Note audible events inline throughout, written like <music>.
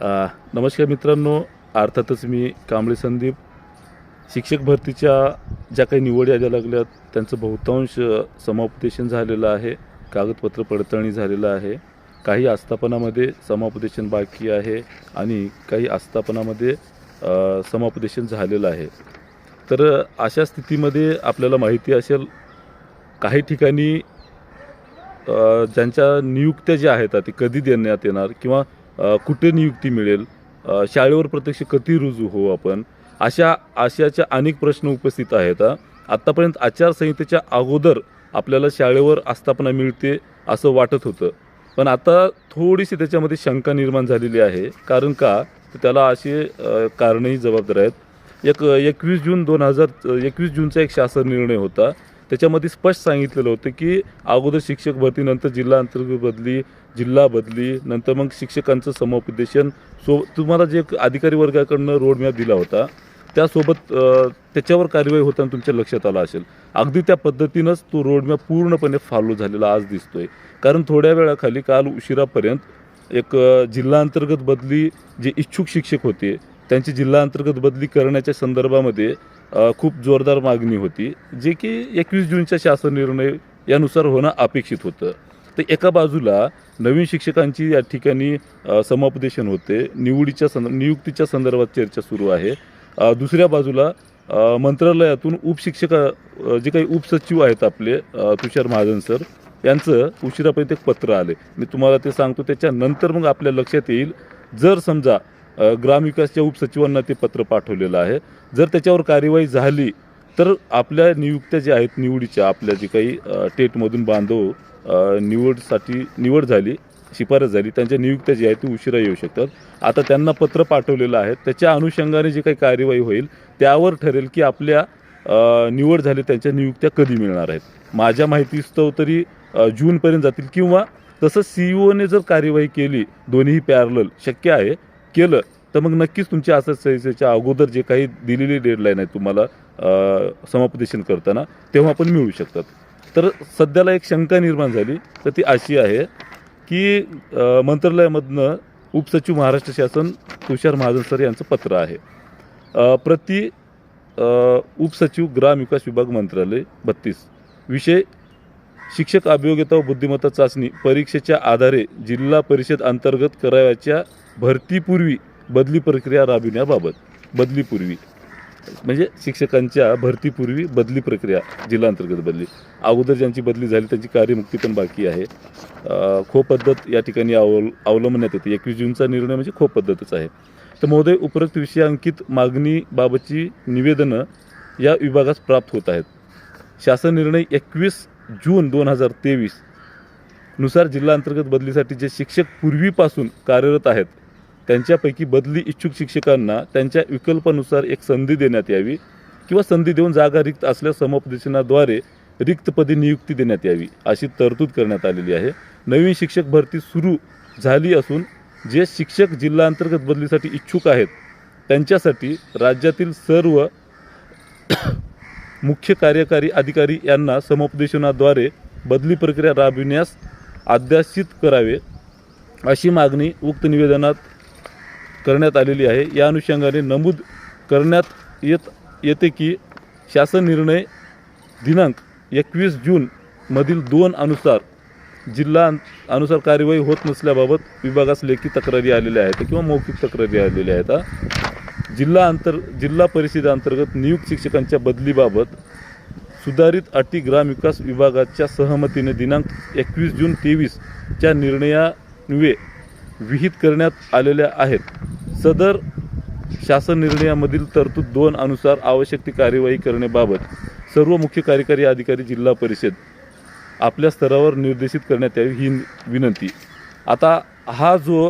नमस्कार मित्रांनो. अर्थातच मी कांबळे संदीप. शिक्षक भरतीच्या ज्या काही निवड याद्या लागल्यात त्यांचं बहुतांश समापदेशन समुपदेशन झालेलं आहे. कागदपत्र पडताळणी झालेलं आहे. काही आस्थापनामध्ये समुपदेशन बाकी आहे आणि काही आस्थापनामध्ये समापदेशन समुपदेशन झालेलं आहे. तर अशा स्थितीमध्ये आपल्याला माहिती असेल काही ठिकाणी ज्यांच्या नियुक्त्या ज्या आहेत ते कधी देण्यात येणार किंवा कुठे नियुक्ती मिळेल? शाळेवर प्रत्यक्ष कधी रुजू होऊ आपण? अशा आशयाच्या अनेक प्रश्न उपस्थित आहेत आत्तापर्यंत आचारसंहितेच्या अगोदर आपल्याला शाळेवर आस्थापना मिळते असं वाटत होतं. पण आता थोडीशी त्याच्यामध्ये शंका निर्माण झालेली आहे. कारण का? तर त्याला असे कारणही जबाबदार आहेत. एक एकवीस जून दोन हजार एकवीस जूनचा एक शासन निर्णय होता. त्याच्यामध्ये स्पष्ट सांगितलेलं होतं की अगोदर शिक्षक भरतीनंतर जिल्हा अंतर्गत बदली जिल्हा बदली नंतर मग शिक्षकांचं समुपदेशन. सो तुम्हाला जे एक अधिकारी वर्गाकडनं रोडमॅप दिला होता त्यासोबत त्याच्यावर कार्यवाही होताना तुमच्या लक्षात आला असेल. अगदी त्या पद्धतीनंच तो रोडमॅप पूर्णपणे फॉलो झालेला आज दिसतोय. कारण थोड्या वेळाखाली काल उशिरापर्यंत एक जिल्हा अंतर्गत बदली जे इच्छुक शिक्षक होते त्यांची जिल्हा अंतर्गत बदली करण्याच्या संदर्भामध्ये खूप जोरदार मागणी होती जे की एकवीस जूनच्या शासन निर्णय यानुसार होणं अपेक्षित होतं. तर एका बाजूला नवीन शिक्षकांची या ठिकाणी समुपदेशन होते. निवडीच्या संद नियुक्तीच्या संदर्भात चर्चा सुरू आहे. दुसऱ्या बाजूला मंत्रालयातून उपशिक्षक जे काही उपसचिव आहेत आपले तुषार महाजन सर यांचं उशिरापर्यंत एक पत्र आले मी तुम्हाला ते सांगतो त्याच्यानंतर मग आपल्या लक्षात येईल. जर समजा ग्रामविकासच्या उपसचिवांना ते पत्र पाठवलेलं आहे जर त्याच्यावर कार्यवाही झाली तर आपल्या नियुक्त्या ज्या आहेत निवडीच्या आपल्या जे काही टेटमधून बांधव निवडसाठी निवड झाली शिफारस झाली त्यांच्या नियुक्त्या जी आहेत ती उशिरा येऊ शकतात. आता त्यांना पत्र पाठवलेलं आहे. त्याच्या अनुषंगाने जे काही कार्यवाही होईल त्यावर ठरेल की आपल्या निवड झाली त्यांच्या नियुक्त्या कधी मिळणार आहेत. माझ्या माहितीस्तव तरी जूनपर्यंत जातील किंवा तसं सी ओने जर कार्यवाही केली दोन्ही पॅरल शक्य आहे केलं तर मग नक्कीच तुमच्या आचारसंहितेच्या अगोदर जे काही दिलेली डेडलाईन आहे तुम्हाला समापदेशन समुपदेशन करताना तेव्हा पण मिळू शकतात. तर सध्याला एक शंका निर्माण झाली तर ती अशी आहे की मंत्रालयामधनं उपसचिव महाराष्ट्र शासन तुषार महाजन सर यांचं पत्र आहे. प्रति उपसचिव ग्राम विकास विभाग मंत्रालय बत्तीस. विषय शिक्षक अभियोग्यता व बुद्धिमत्ता चाचणी परीक्षेच्या आधारे जिल्हा परिषद अंतर्गत करावयाच्या भरतीपूर्वी बदली प्रक्रिया राबविण्याबाबत बदलीपूर्वी. म्हणजे शिक्षकांच्या भरतीपूर्वी बदली प्रक्रिया जिल्हा अंतर्गत बदली. अगोदर ज्यांची बदली झाली त्यांची कार्यमुक्ती पण बाकी आहे. खो पद्धत या ठिकाणी अवल अवलंबण्यात येते. एकवीस जूनचा निर्णय म्हणजे खो पद्धतच आहे. तर महोदय उपरोक्त विषयांकित मागणीबाबतची निवेदनं या विभागास प्राप्त होत आहेत. शासन निर्णय एकवीस जून दोन हजार तेवीसनुसार जिल्हा अंतर्गत बदलीसाठी जे शिक्षक पूर्वीपासून कार्यरत आहेत त्यांच्यापैकी बदली इच्छुक शिक्षकांना त्यांच्या विकल्पानुसार एक संधी देण्यात यावी किंवा संधी देऊन जागा रिक्त असल्यास समुपदेशनाद्वारे रिक्तपदी नियुक्ती देण्यात यावी अशी तरतूद करण्यात आलेली आहे. नवीन शिक्षक भरती सुरू झाली असून जे शिक्षक जिल्हा अंतर्गत बदलीसाठी इच्छुक आहेत त्यांच्यासाठी राज्यातील सर्व <coughs> मुख्य कार्यकारी अधिकारी यांना समुपदेशनाद्वारे बदली प्रक्रिया राबविण्यास अध्यासित करावे अशी मागणी उक्त निवेदनात करण्यात आलेली आहे. या अनुषंगाने नमूद करण्यात येत येते की शासन निर्णय दिनांक एकवीस जूनमधील दोन अनुसार जिल्हा अनुसार कार्यवाही होत नसल्याबाबत विभागास लेखी तक्रारी आलेल्या आहेत किंवा मौखिक तक्रारी आलेल्या आहेत. जिल्हा अंतर जिल्हा परिषदेअंतर्गत नियुक्त शिक्षकांच्या बदलीबाबत सुधारित अटी ग्रामविकास विभागाच्या सहमतीने दिनांक एकवीस जून तेवीसच्या निर्णयान्वे विहित करण्यात आलेल्या आहेत. सदर शासन निर्णयामधील तरतूद दोन अनुसार आवश्यक ती कार्यवाही करण्याबाबत सर्व मुख्य कार्यकारी अधिकारी जिल्हा परिषद आपल्या स्तरावर निर्देशित करण्यात यावी ही विनंती. आता हा जो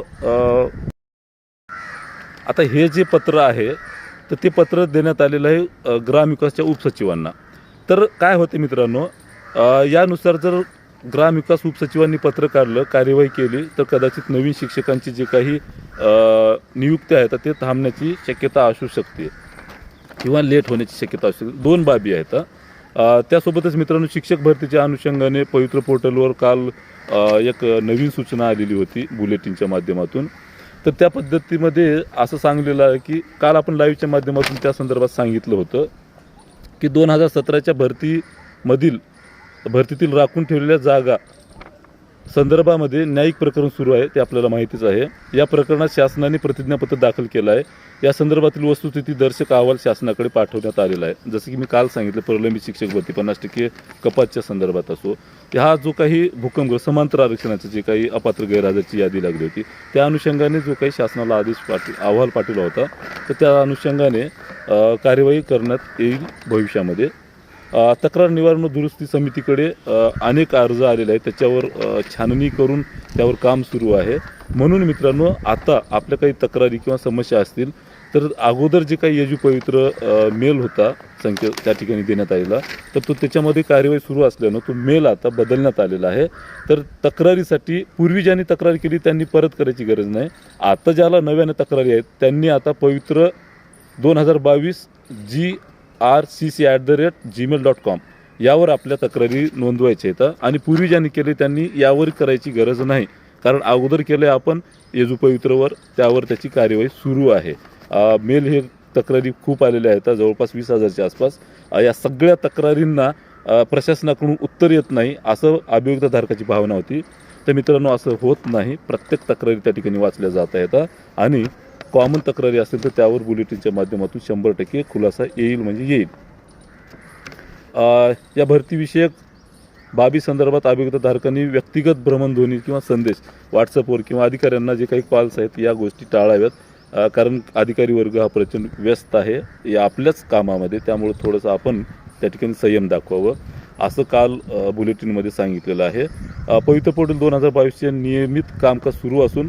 आता हे जे पत्र आहे तर ते पत्र देण्यात आलेलं आहे ग्रामविकासच्या उपसचिवांना. तर काय होते मित्रांनो यानुसार जर ग्रामविकास उपसचिवांनी पत्र काढलं कार्यवाही केली तर कदाचित नवीन शिक्षकांची जे काही नियुक्ती नियुक्त्या आहेत ते थांबण्याची शक्यता असू शकते किंवा लेट होण्याची शक्यता असू शकते. दोन बाबी आहेत त्यासोबतच मित्रांनो शिक्षक भरतीच्या अनुषंगाने पवित्र पोर्टलवर काल एक नवीन सूचना आलेली होती बुलेटिनच्या माध्यमातून. तर त्या पद्धतीमध्ये असं सांगलेलं आहे की काल आपण लाईव्हच्या माध्यमातून त्या संदर्भात सांगितलं होतं की दोन हजार सतराच्या भरतीमधील भरतीतील राखून ठेवलेल्या जागा संदर्भामध्ये न्यायिक प्रकरण सुरू आहे ते आपल्याला माहितीच आहे. या प्रकरणात शासनाने प्रतिज्ञापत्र दाखल केलं आहे. या संदर्भातील वस्तुस्थिती दर्शक अहवाल शासनाकडे पाठवण्यात आलेला आहे. जसं की मी काल सांगितलं प्रलंबित शिक्षक भरती पन्नास टक्के कपातच्या संदर्भात असो. हा जो काही भूकंप समांतर आरक्षणाचं जे काही अपात्र गैरहजरची यादी लागली होती त्या अनुषंगाने जो काही शासनाला आदेश पाठी अहवाल पाठवला होता तर त्या अनुषंगाने कार्यवाही करण्यात येईल भविष्यामध्ये. तक्रार निवारण दुरुस्ती समितीकडे अनेक अर्ज आलेले आहेत. त्याच्यावर छाननी करून त्यावर काम सुरू आहे. म्हणून मित्रांनो आता आपल्या काही तक्रारी किंवा समस्या असतील तर अगोदर जे काही यजू पवित्र मेल होता संकेत त्या ठिकाणी देण्यात आलेला तर तो त्याच्यामध्ये कार्यवाही सुरू असल्यानं तो मेल आता बदलण्यात आलेला आहे. तर तक्रारीसाठी पूर्वी ज्यांनी तक्रार केली त्यांनी परत करायची गरज नाही. आता ज्याला नव्याने तक्रारी आहेत त्यांनी आता पवित्र दोन हजार बावीस G R C C at the rate Gmail dot com यावर आपल्या तक्रारी नोंदवायच्या आहेत. आणि पूर्वी ज्यांनी केले त्यांनी यावर करायची गरज नाही. कारण अगोदर केलं आपण येजुपवित्रवर त्यावर त्याची कार्यवाही सुरू आहे. मेल हे तक्रारी खूप आलेल्या आहेत. जवळपास वीस हजारच्या आसपास. या सगळ्या तक्रारींना प्रशासनाकडून उत्तर येत नाही असं अभियुक्तधारकाची भावना होती. तर मित्रांनो असं होत नाही. प्रत्येक तक्रारी त्या ठिकाणी वाचल्या जात आहेत. आणि कॉमन तक्रारी असतील तर त्यावर बुलेटिनच्या माध्यमातून शंभर टक्के खुलासा येईल म्हणजे येईल. या भरतीविषयक बाबी संदर्भात अभिगतधारकांनी व्यक्तिगत भ्रमणध्वनी किंवा संदेश व्हॉट्सअपवर किंवा अधिकाऱ्यांना जे काही कॉल्स आहेत या गोष्टी टाळाव्यात. कारण अधिकारी वर्ग हा प्रचंड व्यस्त आहे या आपल्याच कामामध्ये त्यामुळे थोडंसं आपण त्या ठिकाणी संयम दाखवावं. असं काल बुलेटिनमध्ये सांगितलेलं आहे. पवित्र पोर्टल दोन हजार बावीसचे नियमित कामकाज सुरू असून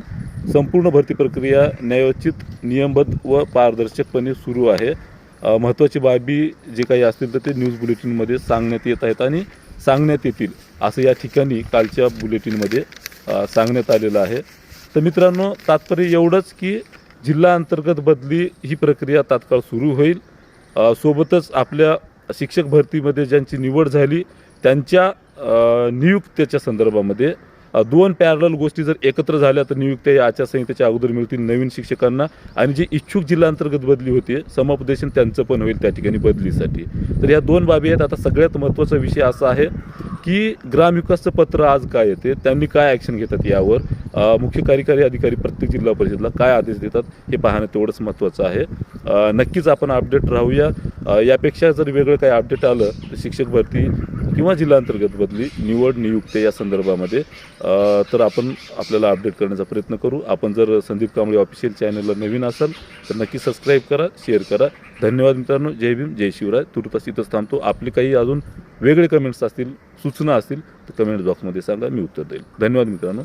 संपूर्ण भरती प्रक्रिया न्यायोचित नियमबद्ध व पारदर्शकपणे सुरू आहे. महत्त्वाची बाबी जे काही असतील तर ते न्यूज बुलेटिनमध्ये सांगण्यात येत आहेत आणि सांगण्यात येतील असं या ठिकाणी कालच्या बुलेटिनमध्ये सांगण्यात आलेलं आहे. तर मित्रांनो तात्पर्य एवढंच की जिल्हा अंतर्गत बदली ही प्रक्रिया तात्काळ सुरू होईल. सोबतच आपल्या शिक्षक भरतीमध्ये ज्यांची निवड झाली त्यांच्या नियुक्त्याच्या संदर्भामध्ये दोन पॅरल गोष्टी जर एकत्र झाल्या तर नियुक्त्या या आचारसंहितेच्या अगोदर मिळतील नवीन शिक्षकांना. आणि जे इच्छुक जिल्हा अंतर्गत बदली होती समुपदेशन त्यांचं पण होईल त्या ठिकाणी बदलीसाठी. तर या दोन बाबी आहेत. आता सगळ्यात महत्त्वाचा विषय असा आहे की ग्रामविकासचं पत्र आज काय येते त्यांनी काय ॲक्शन घेतात यावर? मुख्य कार्यकारी अधिकारी प्रत्येक जिल्हा परिषदला काय आदेश देतात हे पाहणं तेवढंच महत्त्वाचं आहे. नक्कीच आपण अपडेट राहूया. यापेक्षा जर वेगळं काही अपडेट आलं तर शिक्षक भरती किंवा जिल्हांतर्गत बदली निवड नियुक्ती या संदर्भामध्ये तर आपण आपल्याला अपडेट करण्याचा प्रयत्न करू. आपण जर संदीप कांबळे ऑफिशियल चॅनलला नवीन असाल तर नक्की सबस्क्राईब करा शेअर करा. धन्यवाद मित्रांनो. जय भीम जय शिवराय. तुर्तास इथंच थांबतो. आपले काही अजून वेगळे कमेंट्स असतील सूचना असतील तर कमेंट बॉक्समध्ये सांगा मी उत्तर देईल. धन्यवाद मित्रांनो.